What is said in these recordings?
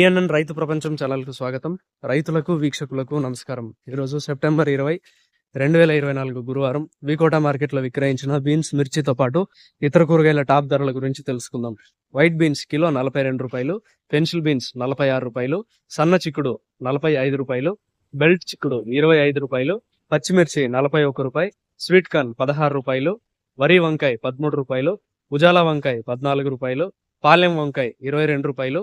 PNN రైతు ప్రపంచం ఛానల్కు స్వాగతం. రైతులకు వీక్షకులకు నమస్కారం. ఈరోజు సెప్టెంబర్ ఇరవై రెండు వేల ఇరవై నాలుగు గురువారం వికోట మార్కెట్లో విక్రయించిన బీన్స్ మిర్చితో పాటు ఇతర కూరగాయల టాప్ ధరల గురించి తెలుసుకుందాం. వైట్ బీన్స్ కిలో నలభై రెండు రూపాయలు పెన్సిల్ బీన్స్ నలభై ఆరు రూపాయలు సన్న చిక్కుడు నలభై ఐదు రూపాయలు బెల్ట్ చిక్కుడు ఇరవై ఐదు రూపాయలు పచ్చిమిర్చి నలభై ఒక రూపాయి స్వీట్ కార్న్ పదహారు రూపాయలు వరి వంకాయ పదమూడు రూపాయలు ఉజాలా వంకాయ పద్నాలుగు రూపాయలు పాలెం వంకాయ ఇరవై రెండు రూపాయలు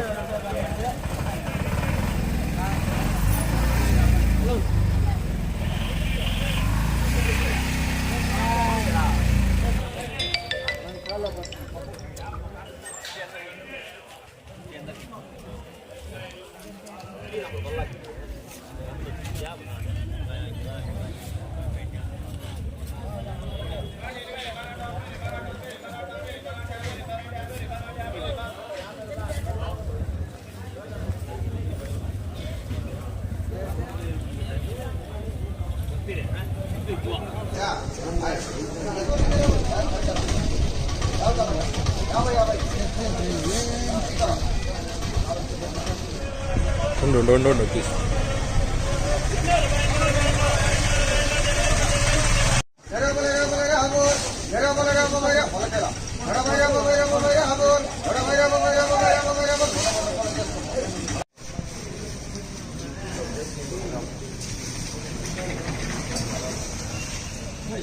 రెండు రెండు రెండు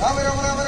राम राम राम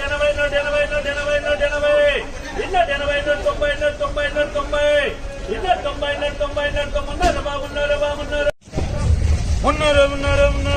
ఎనభై నూట ఎనభై నూట ఎనభై నూట ఎనభై ఇన్న ఎనభై నూట తొంభై నూట తొంభై నూట తొంభై ఇన్న తొంభై నూట తొంభై నూట తొమ్మిది బాగున్నారు బాగున్నారు ఉన్నారు ఉన్నారు ఉన్నారు.